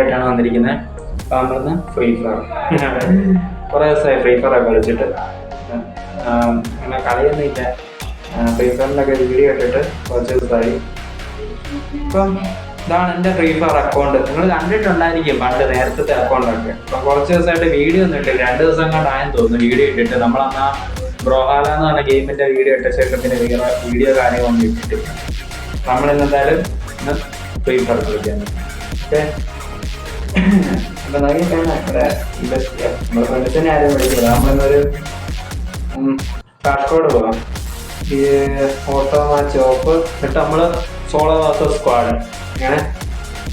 ആയിട്ടാണ് വന്നിരിക്കുന്നത് അപ്പോൾ ഫ്രീ ഫയർ കുറേ ദിവസമായി ഫ്രീ ഫയർ ഒക്കെ കളിച്ചിട്ട്. അങ്ങനെ കളിയൊന്നുമില്ല. ഫ്രീ ഫയറിലൊക്കെ വീഡിയോ ഇട്ടിട്ട് കുറച്ച് ദിവസമായി ഇപ്പം ഇതാണ് എന്റെ ഫ്രീ ഫയർ അക്കൗണ്ട് നിങ്ങൾ കണ്ടിട്ടുണ്ടായിരിക്കും പണ്ട് നേരത്തെ അക്കൗണ്ടൊക്കെ അപ്പം കുറച്ച് ദിവസമായിട്ട് വീഡിയോ ഒന്നും ഇട്ടില്ല. രണ്ട് ദിവസം കണ്ടായെന്ന് തോന്നുന്നു വീഡിയോ ഇട്ടിട്ട്. നമ്മളന്നാ ബ്രോഹാല എന്ന് പറഞ്ഞ ഗെയിമിന്റെ വീഡിയോ ഇട്ട ശേഷം പിന്നെ വേറെ വീഡിയോ കാര്യങ്ങളൊന്നും ഇട്ടിട്ടില്ല. നമ്മൾ എന്തായാലും ഫ്രീ ഫയർ കളിക്കാൻ ഓക്കെ തന്നെ കാസർഗോഡ് പോകാം ഈ ഓട്ടോ മാച്ച് എന്നിട്ട് നമ്മൾ സോളോ വാസ സ്ക്വാഡ് ഇങ്ങനെ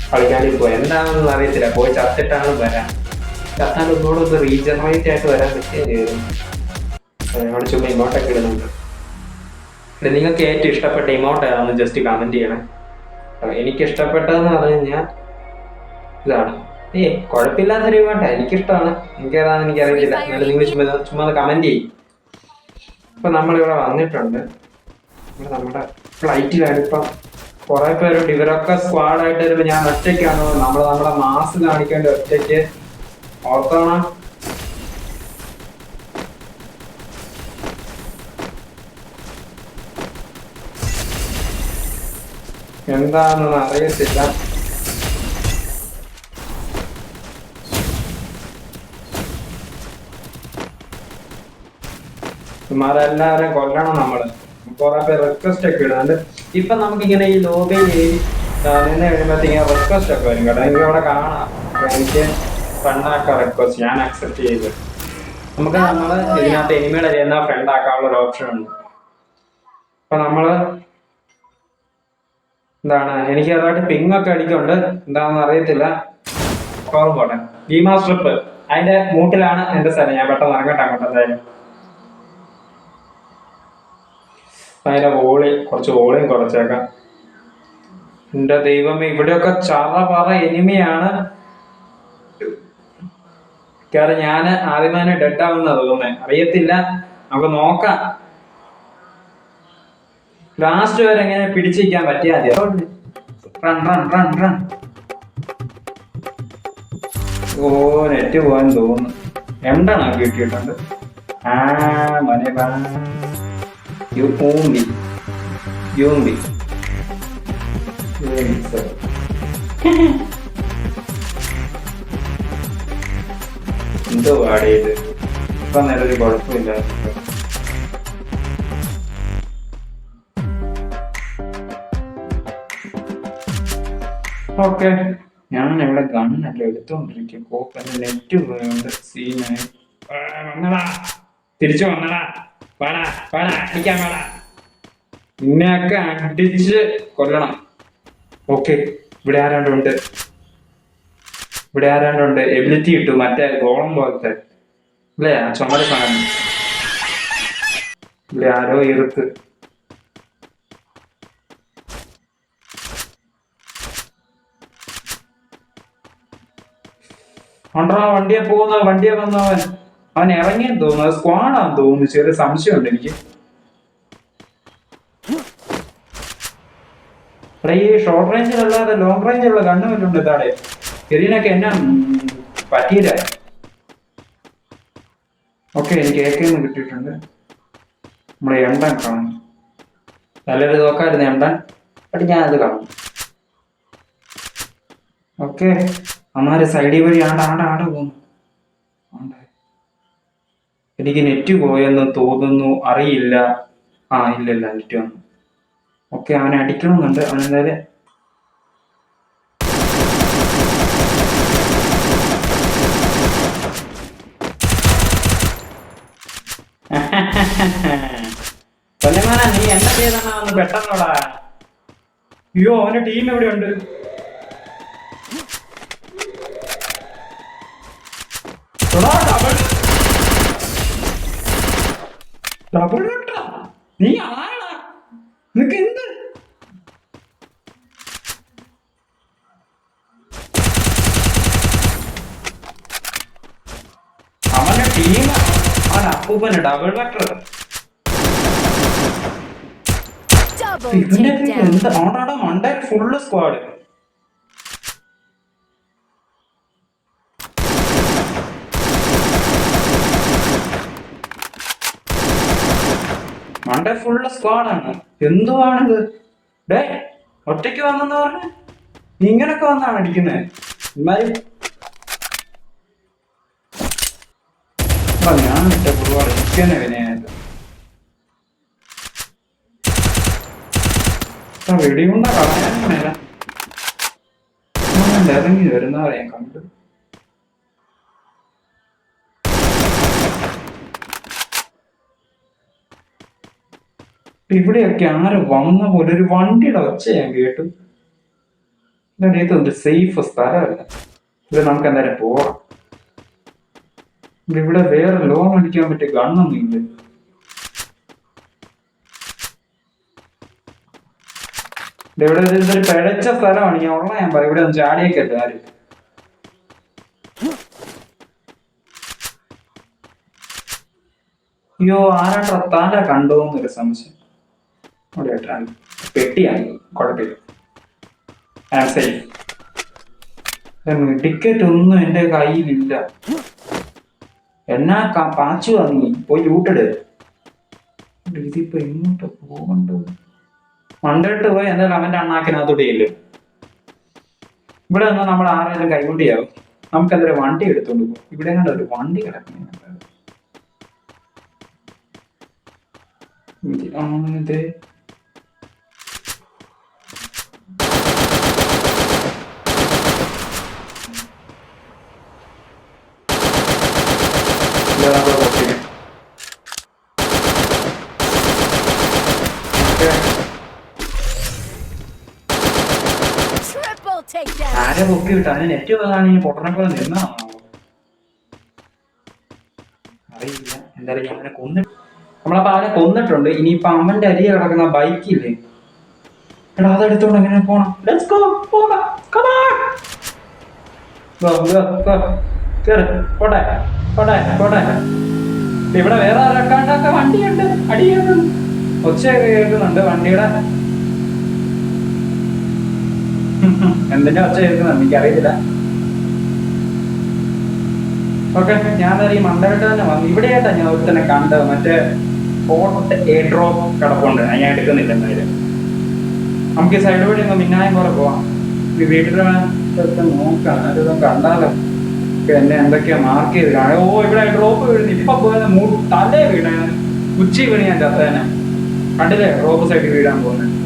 കളിക്കാനും പോയി എന്താണെന്ന് അറിയത്തില്ല പോയി ചത്തിട്ടാണ് വരാൻ ചത്താൻ ഒന്നുകൂടെ ഒന്ന് റീജനറേറ്റ് ആയിട്ട് വരാൻ പറ്റിയായിരുന്നു അവിടെ ചുമ്മാ ഇങ്ങോട്ടൊക്കെ ഇടുന്നുണ്ട് നിങ്ങൾക്ക് ഏറ്റവും ഇഷ്ടപ്പെട്ട ഇമോട്ട് ഏതാണെന്ന് ജസ്റ്റ് കമന്റ് ചെയ്യണേ എനിക്ക് ഇഷ്ടപ്പെട്ടതെന്ന് പറഞ്ഞു കഴിഞ്ഞാൽ ഇതാണ് ഏ കുഴപ്പമില്ലാത്തൊരു ഇമോട്ടാ എനിക്കിഷ്ടമാണ് എനിക്ക് ഏതാണെന്ന് എനിക്കറിയത്തില്ല. എന്നാലും നിങ്ങൾ ചുമ്മാ ചുമ്മാ കമന്റ് ചെയ്യും. ഇപ്പൊ നമ്മളിവിടെ വന്നിട്ടുണ്ട്. നമ്മുടെ ഫ്ലൈറ്റിലാണ് ഇപ്പൊ കുറെ പേരുണ്ട് ഇവരൊക്കെ സ്ക്വാഡ് ആയിട്ട് വരുമ്പോ ഞാൻ ഒറ്റയ്ക്കാണോ. നമ്മൾ നമ്മുടെ മാസ് കാണിക്കേണ്ട ഒറ്റയ്ക്ക്. ഓർത്തോണം? എന്താണെന്ന് അറിയത്തില്ല. ഇമാരെല്ലാവരും കൊല്ലണം നമ്മൾ. കുറെ പേര് റിക്വസ്റ്റ് ഒക്കെ ഇടുന്നുണ്ട് ഇപ്പൊ നമുക്കിങ്ങനെ ഈ ലോബിയിൽ നിന്ന് കഴിയുമ്പോഴത്തേക്കും റിക്വസ്റ്റ് ഒക്കെ വരും കേട്ടോ. എനിക്ക് അവിടെ കാണാം. എനിക്ക് ഫ്രണ്ടാക്കാം റിക്വസ്റ്റ് ഞാൻ അക്സെപ്റ്റ് ചെയ്തു. നമുക്ക് നമ്മൾ ഇതിനകത്ത് എനിമിയുടെ ചെയ്യുന്ന ഫ്രണ്ട് ആക്കാനുള്ള ഒരു ഓപ്ഷൻ ഉണ്ട്. അപ്പൊ നമ്മൾ എന്താണ് എനിക്ക് അതായിട്ട് പിങ് ഒക്കെ അടിക്കുന്നുണ്ട്. എന്താണെന്ന് അറിയത്തില്ല. പോട്ടെ. ഭീമാ സ്ട്രിപ്പ് അതിന്റെ മൂട്ടിലാണ് എന്റെ സ്ഥലം. ഞാൻ പെട്ടെന്ന് ഇറങ്ങട്ടെ അങ്ങോട്ട് എന്തായാലും. അതിന്റെ വോളി കുറച്ച് വോളിയും കുറച്ചേക്കാം. എന്റെ ദൈവമേ ഇവിടെയൊക്കെ ചറ പറ എനിമയാണ്. കാരണം ഞാൻ ആദ്യമാന ഡെഡ് ആവുന്ന തോന്നുന്നേ. അറിയത്തില്ല. നമുക്ക് നോക്കാം. ലാസ്റ്റ് വരെ എങ്ങനെ പിടിച്ചിരിക്കാൻ പറ്റിയ മതി. റൺ റൺ റൺ റൺ ഓ നെറ്റ് പോകാൻ തോന്നുന്നു. രണ്ടെണ്ണം കിട്ടിയിട്ടുണ്ട്. ആ മനെ യൂമ്പി യൂമ്പി എന്തോ പാടിയത് ഇപ്പൊ നല്ലൊരു കുഴപ്പമില്ല ഓക്കെ. ഞാൻ ഇവിടെ ഗണ്ണല്ല എടുത്തോണ്ടിരിക്കും. കോപ്പന്റെ നെറ്റ് പോയോണ്ട് സീനായി വന്നടാ. തിരിച്ചു വന്നടാ. വാടാ വാടാ അടിക്കാൻ വാടാ നിന്നെയൊക്കെ അടിച്ച് കൊല്ലണം. ഓക്കെ ഇവിടെ ആരാണ്ടുണ്ട്? ഇവിടെ ആരാണ്ടുണ്ട്? എബിലിറ്റി കിട്ടും മറ്റേ ഗോളം പോലത്തെ. അല്ലേ ആ ചുമര സാധനം. ഇവിടെ ആരോ ഇറുത്ത് ഉണ്ടോ വണ്ടിയെ പോകുന്ന വണ്ടിയെ വന്നവൻ അവൻ ഇറങ്ങിയെന്ന് തോന്നുന്നു. സ്ക്വാഡാന്ന് തോന്നുന്നു. ചെറിയ സംശയമുണ്ട് എനിക്ക്. ഇവിടെ ഈ ഷോർട്ട് റേഞ്ചിലല്ലാതെ ലോങ് റേഞ്ചിലുള്ള കണ്ണു വല്ലുണ്ട് താടെ എറിയനൊക്കെ എന്നാ പറ്റിയില്ല. ഓക്കെ എനിക്ക് എ കിട്ടിയിട്ടുണ്ട്. നമ്മുടെ എണ്ടൻ കാണും. നല്ലൊരു നോക്കായിരുന്നു എണ്ടൻ ബട്ട് ഞാൻ അത് കാണും. ഓക്കെ. അമ്മാര് സൈഡിൽ വഴി ആണ്ട് ആണ്ട് ആണ്ട് പോകുന്നു. എനിക്ക് നെറ്റ് പോയെന്ന് തോന്നുന്നു അറിയില്ല. ആ ഇല്ലല്ല ഇല്ല നെറ്റ് വന്നു. ഓക്കെ അവനെ അടിക്കണമെന്നുണ്ട്. അവൻ എന്തായാലും നീ എന്താ ചെയ്തെന്നാ പെട്ടെന്നോടാ അയ്യോ അവന്റെ ടീം എവിടെയുണ്ട്? എടാ, ഡബിൾ ഡബിൾ ഇട്ടാ? നീ ആരാ നിനക്ക് എന്ത്? അവന്റെ ടീം അവൻ അപ്പൂപ്പന് ഡബിൾ Double ഇവന്റെ. എന്ത്? ആടാടാ മണ്ടേ ഫുള്ള് സ്ക്വാഡ് മണ്ടേ ഫുള്ള് സ്ക്വാഡാണ് എന്തുവാണിത്? ഡേ ഒറ്റയ്ക്ക് വന്നെന്ന് പറഞ്ഞു? നീ ഇങ്ങനൊക്കെ വന്നാണ് അടിക്കുന്നത് ഇമാരി ഞാൻ ഇട്ട ഒരുപാട് എനിക്ക് തന്നെ വിനയായത് വെടിയുണ്ട കളയാൻ ഇറങ്ങി വരുന്നവരെ ഞാൻ കണ്ടു. ഇവിടെയൊക്കെ ആരെ വന്ന പോലെ ഒരു വണ്ടിയുടെ ഒച്ച ഞാൻ കേട്ടു. ഇതാണ് ഇതൊരു സേഫ് സ്ഥലമല്ല. ഇവിടെ നമുക്ക് എന്തായാലും പോവാം. ഇവിടെ- വേറെ ലോൺ അടിക്കാൻ പറ്റിയ ഗണ്ണൊന്നും ഇല്ല. ഇവിടെ ഇതൊരു പിഴച്ച സ്ഥലമാണ്. ഞാൻ ഉള്ള ഞാൻ പറയും. ഇവിടെ ചാടിയൊക്കെ ചാടിയേക്കല്ല ആരും അയ്യോ ആരാട്ടാ താല കണ്ടോന്നൊരു സംശയം. ഇട്ടാണ്. പെട്ടിയാണ് കുഴപ്പമില്ല. ഐ സേഫ് ടിക്കറ്റ് ഒന്നും എന്റെ കയ്യിലില്ല. എന്നാ പാച്ചു നീ പോയി ലൂട്ടിട് ഇതിപ്പോ എങ്ങോട്ട് പോകണ്ടോ? മണ്ടിട്ട് പോയി എന്തായാലും അവന്റെ അണ്ണാക്കിനകത്തൂടെ ഇല്ല ഇവിടെ നിന്ന് നമ്മൾ ആരെങ്കിലും കൈകൊണ്ടിയാവും നമുക്ക് എന്തൊരു വണ്ടി എടുത്തോണ്ട് പോകും ഇവിടെ കണ്ട ഒരു വണ്ടി കിടക്കുന്നു ഇത് ഇതാ നമ്മൾ പൊട്ടിക്കും. Okay. Triple takedown. കുപ്പി വിട്ടു. അതിന് നെറ്റ് പോകാണെങ്കിൽ പൊട്ടനെ പോലെ നിന്നാണോ അറിയില്ല. എന്തായാലും ഞാൻ അവനെ കൊന്നിട്ട് അവനെ കൊന്നിട്ടുണ്ട്. ഇനിയിപ്പോ അവന്റെ അരി കിടക്കുന്ന ബൈക്കില്ലേ എടാ അതെടുത്തോണ്ട് എങ്ങനെ പോണം? ലെറ്റ്സ് ഗോ പോട്ടെ. പോട്ടെ പോട്ടെ. ഇവിടെ വേറെ ആരൊക്കെ വണ്ടിയുണ്ട്. അടിയുണ്ട്. ഒച്ചയൊക്കെ കേൾക്കുന്നുണ്ട് വണ്ടിയുടെ. എന്തിന്റെ ഒച്ച കേൾക്കുന്നത് എനിക്കറിയില്ല ഓക്കെ ഞാൻ ഈ മണ്ടകട്ട് തന്നെ വന്നു ഇവിടെയായിട്ടാ ഞാൻ ഒരുത്തനെ കണ്ടത്. മറ്റേ ഫോർട്ട് എ ഡ്രോപ്പ് കിടപ്പുണ്ട്. ഞാൻ എടുക്കുന്നില്ല എന്തായാലും. നമുക്ക് ഈ സൈഡ് വഴി ഒന്ന് മിന്നായം കുറെ പോവാം. ഈ വീട്ടിലെ നോക്കാം. ആരും കണ്ടാലോ? എന്നെ എന്തൊക്കെയാ മാർക്ക് ചെയ്ത് കാണാം ഓ ഇവിടെ ഡ്രോപ്പ് വീഴുന്നു. ഇപ്പൊ പോയത് തലേ വീണ ഉച്ചി വീണ് ഞാൻ ചത്തേനെ കണ്ടില്ലേ? ഡ്രോപ്പ് സൈഡിൽ വീഴാൻ പോകുന്നത്.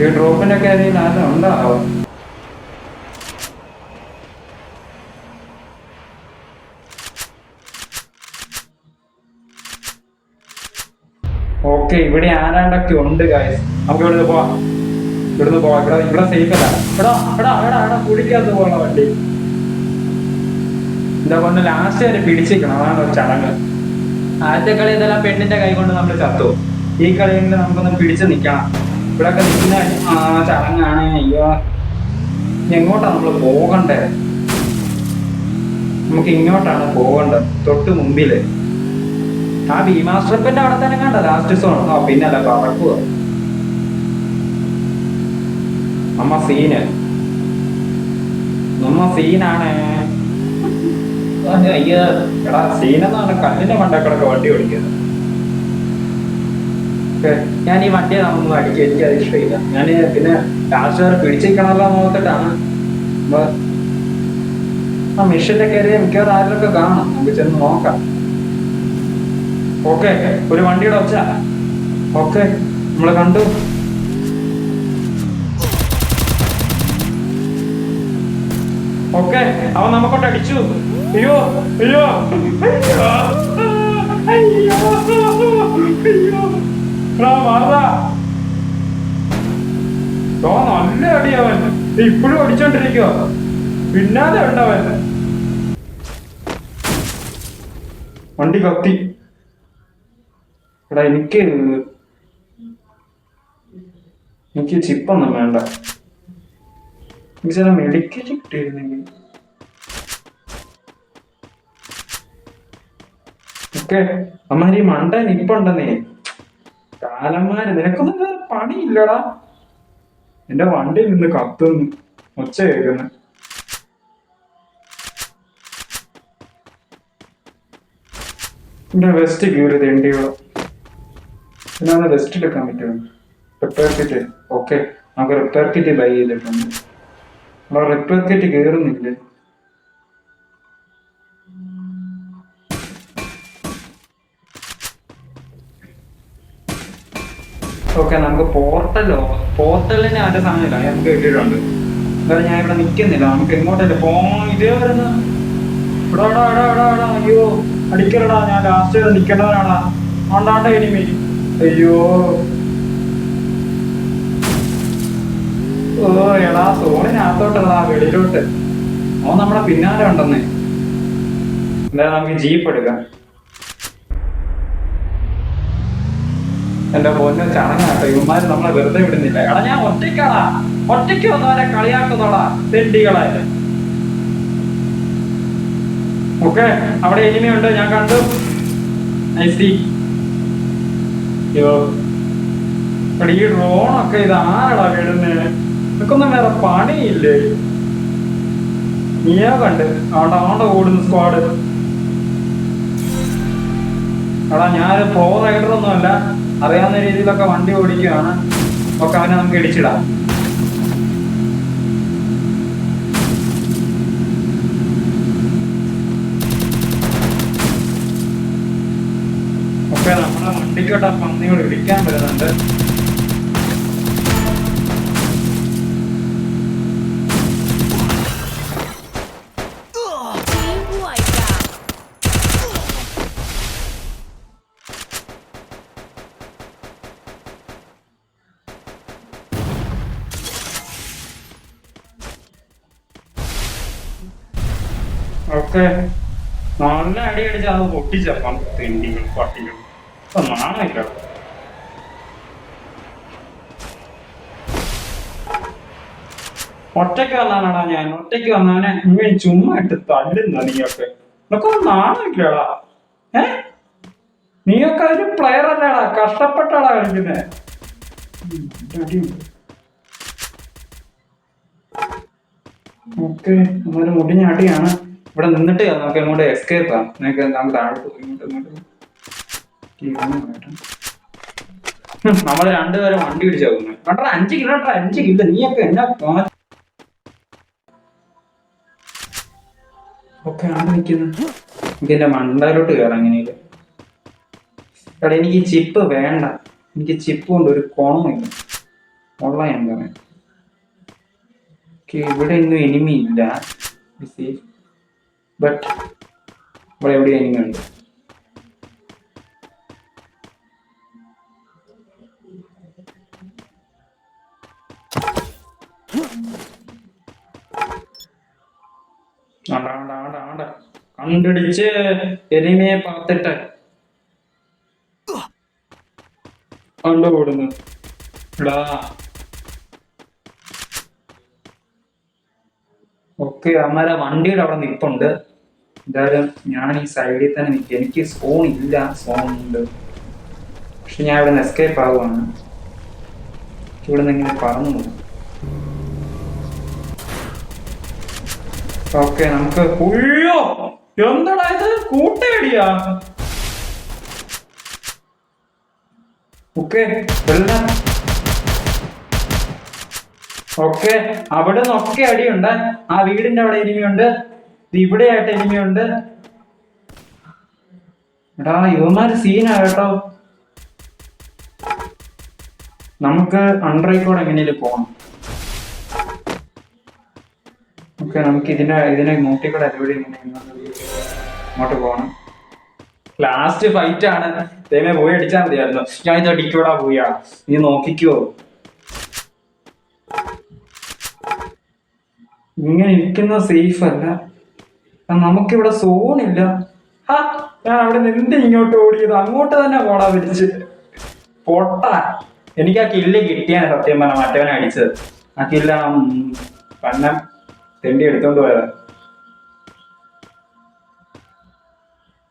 ഈ ഡ്രോപ്പിന്റെ ഒക്കെ അതിൽ ആരും ഉണ്ടാവും. ഓക്കെ ഇവിടെ ആരാണ്ടൊക്കെ ഉണ്ട് ഗായസ് നമുക്ക് ഇവിടുന്ന് പോവാം. ഇവിടുന്ന് പോവാം. ഇവിടെ ഇവിടെ സേഫ് അല്ല. എടാ എടാ എടാ എടാ കുടിക്കാത്ത പോകണ വണ്ടി. എന്താ പറഞ്ഞ ലാസ്റ്റ് വരെ പിടിച്ചിരിക്കണം. അതാണ് ഒരു ചടങ്ങ്. ആദ്യത്തെ കളി ആ പെണ്ണിന്റെ കൈ കൊണ്ട് നമ്മൾ ചത്തു. ഈ കളിയെങ്കിലും നമുക്കൊന്ന് പിടിച്ചു നിൽക്കണം. ഇവിടെ ഒക്കെ നിൽക്കുന്ന ആ ചടങ്ങാണ്. അയ്യോ എങ്ങോട്ടാ നമ്മൾ പോകണ്ടേ? നമുക്ക് ഇങ്ങോട്ടാണ് പോകേണ്ടത് തൊട്ട് മുമ്പിൽ. ആ ഭീമാസ്ട്രപ്പിന്റെ അവിടെ തന്നെ കണ്ട? ലാസ്റ്റ് സോൺ ആ പിന്നല്ല പറക്കുക നമ്മ സീന്. നമ്മ സീനാണ്. അയ്യോ. എടാ സീനെന്നാണ് കല്ലിന്റെ മണ്ടക്കിടക്ക് വണ്ടി ഓടിക്കുന്നത്. ഞാൻ ഈ വണ്ടിയെ നമുക്ക് അടിച്ച് എനിക്ക് അത് ഇഷ്ടമില്ല ഞാൻ പിന്നെ ലാസ്റ്റ് പിടിച്ചിരിക്കണമല്ലോ നോക്കട്ടാണ് ആ മിഷന്റെ കയറിയ മിക്കവാറും ആരിലൊക്കെ കാണാം നമുക്ക് ചെന്ന് നോക്കാം. ഓക്കെ ഒരു വണ്ടിയുടെ ഒച്ച ഓക്കെ നമ്മൾ കണ്ടു. ഓക്കെ അവൻ നമുക്കോട്ട് അടിച്ചു. അയ്യോ അയ്യോ. അയ്യോ. അയ്യോ. അയ്യോ. നല്ല അടിയവൻ ഇപ്പോഴും അടിച്ചോണ്ടിരിക്കോ പിന്നാലെ ഉണ്ടവൻ വണ്ടി കത്തി. എടാ എനിക്ക് എനിക്ക് ചിപ്പൊന്നും വേണ്ട. എനിക്ക് ചില മെഡിക്കറ്റ് കിട്ടിയിരുന്നെങ്കിൽ. ഒക്കെ അമ്മാരി ഇപ്പൊ നിപ്പുണ്ടെന്നേ കാലന്മാര് നിനക്കൊന്നും വേറെ പണിയില്ലടാ. എന്റെ വണ്ടി നിന്ന് കത്തുന്നു. ഒച്ച കേൾക്കുന്നു. പിന്നെ വെസ്റ്റ് കീറി തെണ്ടിയോ പിന്നെ വെസ്റ്റ് എടുക്കാൻ പറ്റുമോ? റിപ്പയർ കിറ്റ് ഓക്കെ നമുക്ക് റിപ്പയർ കിറ്റ് ബൈ ചെയ്തിട്ടുണ്ട്. നമ്മളെ റിപ്പയർ കിറ്റ് കയറുന്നില്ലേ? ഓക്കെ നമുക്ക് പോർട്ടലോ പോർട്ടലിന് അതിന്റെ സാധനമില്ല നമുക്ക് കിട്ടിയിട്ടുണ്ട് എന്തായാലും ഞാൻ ഇവിടെ നിൽക്കുന്നില്ല. നമുക്ക് എങ്ങോട്ടല്ലേ പോകണം ഇതേ വരുന്ന ഇവിടെ എടാ എടാ എടാ അയ്യോ അടിക്കലടാ ഞാൻ ലാസ്റ്റ് വരെ നിൽക്കേണ്ടവനാടാ ആണ്ടാണ്ട എനിമി അയ്യോ. ഓ എടാ സോണിനകത്തോട്ടടാ വെളിയിലോട്ട്. അവൻ നമ്മളെ പിന്നാലെ ഉണ്ടെന്നേ. എന്തായാലും നമുക്ക് ജീപ്പ് എടുക്കാം. എന്റെ പൊന്നു ചടങ്ങാട്ടോ ഇവന്മാര് നമ്മളെ വെറുതെ വിടുന്നില്ല. എടാ ഞാൻ ഒറ്റയ്ക്കാടാ. ഒറ്റയ്ക്ക് വന്നവരെ കളിയാക്കുന്നോടാ തെണ്ടികളെ. ഓക്കെ അവിടെ ഇനിമയുണ്ട് ഞാൻ കണ്ടു. ഐ ഈ ഡ്രോണൊക്കെ ഇത് ആരടാ വിടുന്നേ? നിനക്കൊന്നും വേറെ പണിയില്ലേ? നീയാ കണ്ട്. അവിടെ അവിടെ ഓടുന്ന സ്ക്വാഡ് എടാ ഞാൻ പ്രോ റൈഡർ ഒന്നുമല്ല. അറിയാവുന്ന രീതിയിലൊക്കെ വണ്ടി ഓടിക്കുകയാണ് ഒക്കെ അവനെ നമുക്ക് ഇടിച്ചിടാം. ഒക്കെ നമ്മുടെ വണ്ടിക്കോട്ട് ആ പന്നികൾ ഇടിക്കാൻ വരുന്നുണ്ട്. ഒക്കെ നല്ല അടി അടിച്ച് അത് പൊട്ടിച്ചപ്പം തെണ്ടികൾ പട്ടികൾ ഇപ്പൊ നാണമില്ല. ഒറ്റയ്ക്ക് വന്നാണടാ ഞാൻ. ഒറ്റയ്ക്ക് വന്നവനെ ഇങ്ങനെ ചുമ്മാ ഇട്ട് തല്ലുന്ന നീയൊക്കെ. നിനക്ക് നാണമില്ലടാ. ഏ? നീയൊക്കെ അതിന് പ്ലെയർ അല്ലേടാ. കഷ്ടപ്പെട്ടാടാ കളിക്കുന്നേ. ഓക്കെ നമ്മളൊരു മുടിഞ്ഞ അടിയാണ്. ഇവിടെ നിന്നിട്ട് നമുക്ക് അങ്ങോട്ട് എസ്കേപ്പ് ആ. നിനക്ക് നമുക്ക് പോയി ഇങ്ങോട്ട് ഇങ്ങോട്ട് നമ്മൾ രണ്ടുപേരും വണ്ടി പിടിച്ചു പോകുന്നു. കണ്ടാ അഞ്ച് കിലോമീറ്റർ അഞ്ച് കിലോ നീയൊക്കെ എന്നാ ഒക്കെ ആണ് നിൽക്കുന്നത് എന്റെ മണ്ടയിലോട്ട് കയറാം എങ്ങനെയില്ല എനിക്ക് ചിപ്പ് വേണ്ട. എനിക്ക് ചിപ്പ് കൊണ്ട് ഒരു കോണമില്ല ഉള്ള ഞാൻ പറയാം. ഇവിടെ ഇന്നും എനിമി ഇല്ല. ബട്ട് ഇവിടെ എവിടെ എനിമി ഉണ്ട്. കണ്ടുപിടിച്ച് എനിമിയെ പാത്തിട്ട്. കണ്ടുകൂടുന്നു എടാ. ഓക്കെ അമ്മര വണ്ടിയുടെ അവിടെ നിൽപ്പുണ്ട് എന്തായാലും ഞാൻ ഈ സൈഡിൽ തന്നെ നിൽക്കുക. എനിക്ക് സോൺ ഇല്ല സോൺ ഉണ്ട്. പക്ഷെ ഞാൻ ഇവിടെ നിന്ന് എസ്കേപ്പ് ആവുകയാണ് ഇവിടെ നിന്ന് ഇങ്ങനെ പറന്നു ഓക്കെ നമുക്ക് ഉയ്യോ എന്താടാ ഇത്? കൂട്ടേടിയാ ഓക്കെ എല്ലാം ഓക്കെ അവിടെ നിന്നൊക്കെ അടിയുണ്ട്. ആ വീടിന്റെ അവിടെ ഇനിയുണ്ട്. ഇവിടെയായിട്ട് ഉണ്ട് എടാ ഇവന്മാര് സീനാ കേട്ടോ. നമുക്ക് അണ്ടറേക്കോട് എങ്ങനെയും പോകണം ഓക്കെ നമുക്ക് ഇതിനെ ഇതിനെ നോട്ടിക്കൂടെ അതിലൂടെ ഇങ്ങോട്ട് പോകണം ലാസ്റ്റ് ഫൈറ്റ് ആണ്. ദൈവമേ പോയി അടിച്ചാൽ മതിയായിരുന്നു. ഞാൻ ഇത് അടിക്കൂടാ പോയാ. നീ നോക്കിക്കോ. ഇങ്ങനെ ഇരിക്കുന്ന സേഫ് അല്ല. നമുക്കിവിടെ സോണില്ല ഹാ ഞാൻ അവിടെ നിന്റെ ഇങ്ങോട്ട് ഓടിയത്? അങ്ങോട്ട് തന്നെ പോടാ പിടിച്ച് പൊട്ടാ. എനിക്ക് ആ കില്ല് കിട്ടിയാണ് സത്യം പറഞ്ഞ മറ്റവനെ അടിച്ചത്. ആ കില്ല പണ്ണ തെണ്ടി എടുത്തോണ്ട് പോയത്.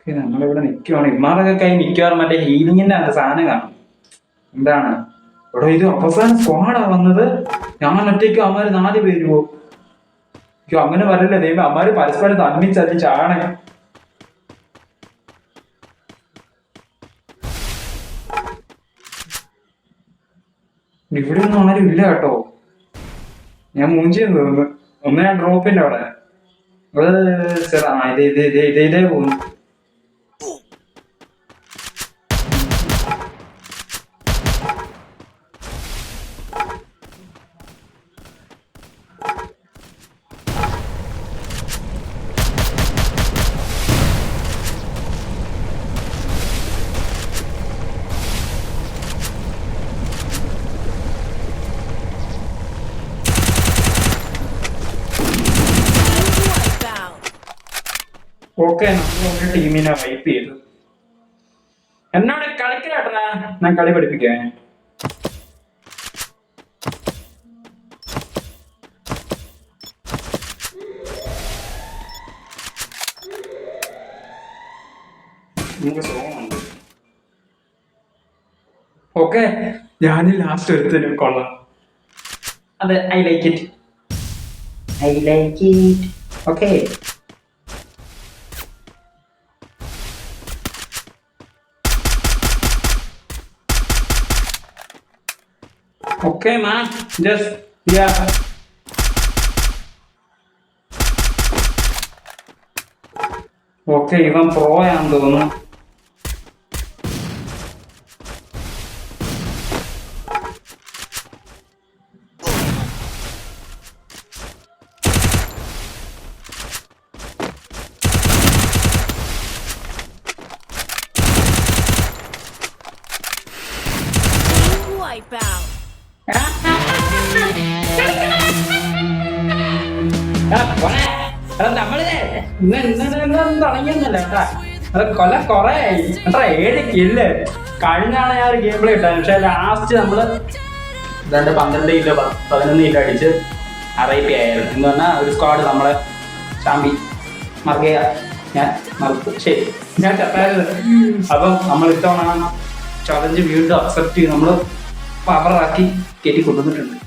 നമ്മളിവിടെ നിൽക്കുവാണ് ഇമാറൊക്കെ കൈ മിക്കവാറും മറ്റേ ഹീലിങ്ങിന്റെ അങ്ങ് സാധനം കാണും. എന്താണ്? ഇവിടെ ഇത് അവസാനം സ്ക്വാഡാ വന്നത്? ഞാൻ ഒറ്റയ്ക്കും അവന്മാർ നാല് പേര് പോകും അയ്യോ അങ്ങനെ വരല്ലേ ദൈവം അമ്മാര് പരസ്പരം തമ്മിച്ചതി ചാണ ഇവിടെ ഒന്നും ആരും ഇല്ല കേട്ടോ. ഞാൻ മൂഞ്ചിയെന്ന് തോന്നുന്നു ഒന്ന് ഞാൻ ഡ്രോപ്പിന്റെ അവിടെ. ഇത് ഇത് ഇത് ഇതേ പോകുന്നു വൈപ്പ് ചെയ്തു. എന്നോട് കളിക്കലാട്ടനാ ഞാൻ കളി പഠിപ്പിക്കാൻ ഓക്കെ ഞാൻ ലാസ്റ്റ് ഒരുത്തിന് കൊള്ളാം. അതെ I like it I like it okay Okay, man. Just yeah. Okay ഇവൻ പ്രോയാന്ന് തോന്നുന്നു കേട്ടാ കൊല കൊറേ എത്ര ഏഴ് കില്ല് ഞാൻ ഒരു ഗെയിം പ്ലേ ഇട്ടത് പക്ഷെ ലാസ്റ്റ് നമ്മൾ രണ്ട് പന്ത്രണ്ട് കിലോ പതിനൊന്ന് കിലോ അടിച്ച് അറേബ്യ ആയിരുന്നു എന്ന് പറഞ്ഞാൽ ഒരു സ്ക്വാഡ് നമ്മളെ ചാമ്പി മറക്കുക ഞാൻ മറുത്തു ശരി ഞാൻ ചത്തായത് അപ്പം നമ്മൾ ഇത്തവണ ചലഞ്ച് വീണ്ടും അക്സെപ്റ്റ് ചെയ്ത് നമ്മൾ പവറാക്കി കയറ്റി കൊണ്ടുവന്നിട്ടുണ്ട്.